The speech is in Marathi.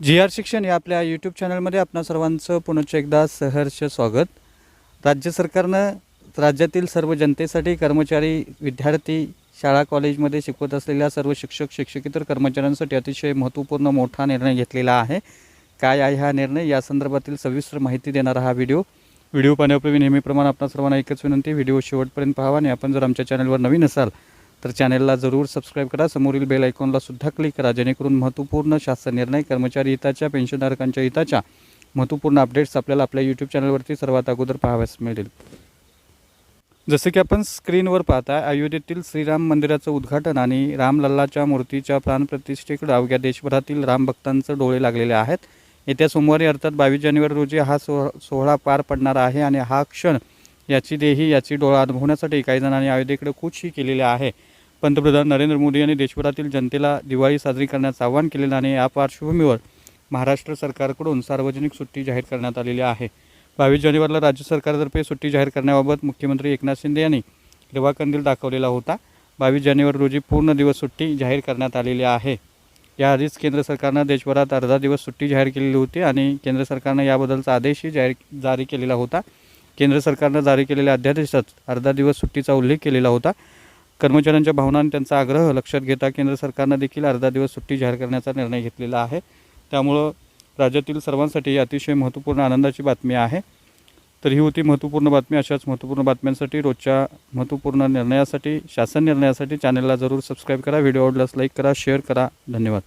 जी आर शिक्षण या आपल्या यूट्यूब चॅनलमध्ये आपणा सर्वांचं पुनश्च एकदा सहर्ष स्वागत. राज्य सरकारनं राज्यातील सर्व जनतेसाठी कर्मचारी विद्यार्थी शाळा कॉलेजमध्ये शिकवत असलेल्या सर्व शिक्षक शिक्षकेतर कर्मचाऱ्यांसाठी अतिशय महत्त्वपूर्ण मोठा निर्णय घेतलेला आहे. काय आहे हा निर्णय? या संदर्भातील सविस्तर माहिती देणारा हा व्हिडिओ. व्हिडिओ पाहण्यापूर्वी नेहमीप्रमाणे आपणा सर्वांना एकच विनंती व्हिडिओ शेवटपर्यंत पाहावा आणि आपण जर आमच्या चॅनलवर नवीन असाल तर चॅनलला जरूर सबस्क्राईब करा. समोरील बेल आयकॉनला सुद्धा क्लिक करा. जेणेकरून महत्त्वपूर्ण शासन निर्णय कर्मचारी हिताच्या पेन्शनधारकांच्या हिताच्या महत्त्वपूर्ण अपडेट्स आपल्याला आपल्या यूट्यूब चॅनलवरती सर्वात अगोदर पाहाव्यास मिळेल. जसं की आपण स्क्रीनवर पाहता अयोध्येतील श्रीराम मंदिराचं उद्घाटन आणि रामलल्लाच्या मूर्तीच्या प्राणप्रतिष्ठेकडे अवघ्या देशभरातील रामभक्तांचं डोळे लागलेले आहेत. येत्या सोमवारी अर्थात बावीस जानेवारी रोजी हा सोह सोहळा पार पडणार आहे आणि हा क्षण याची देही याची डोळा अनुभवण्यासाठी काही जणांनी अयोध्येकडे कूचही केलेली आहे. पंतप्रधान नरेंद्र मोदी यांनी देशभरातील जनतेला दिवाळी साजरी करण्याचं आवाहन केलेलं आणि या पार्श्वभूमीवर महाराष्ट्र सरकारकडून सार्वजनिक सुट्टी जाहीर करण्यात आलेली आहे. बावीस जानेवारीला राज्य सरकारतर्फे सुट्टी जाहीर करण्याबाबत मुख्यमंत्री एकनाथ शिंदे यांनी हिरवा कंदील दाखवलेला होता. बावीस जानेवारी रोजी पूर्ण दिवस सुट्टी जाहीर करण्यात आलेली आहे. याआधीच केंद्र सरकारनं देशभरात अर्धा दिवस सुट्टी जाहीर केलेली होती आणि केंद्र सरकारनं याबद्दलचा आदेशही जाहीर जारी केलेला होता. केंद्र सरकारनं जारी केलेल्या अध्यादेशात अर्धा दिवस सुट्टीचा उल्लेख केलेला होता. कर्मचाऱ्यांच्या भावना आणि त्यांचा आग्रह लक्षात घेता केंद्र सरकारनं देखील अर्धा दिवस सुट्टी जाहीर करण्याचा निर्णय घेतलेला आहे. त्यामुळं राज्यातील सर्वांसाठी अतिशय महत्त्वपूर्ण आनंदाची बातमी आहे. तर ही होती महत्त्वपूर्ण बातमी. अशाच महत्त्वपूर्ण बातम्यांसाठी रोजच्या महत्त्वपूर्ण निर्णयासाठी शासन निर्णयासाठी चॅनलला जरूर सबस्क्राईब करा. व्हिडिओ आवडल्यास लाईक करा शेअर करा. धन्यवाद.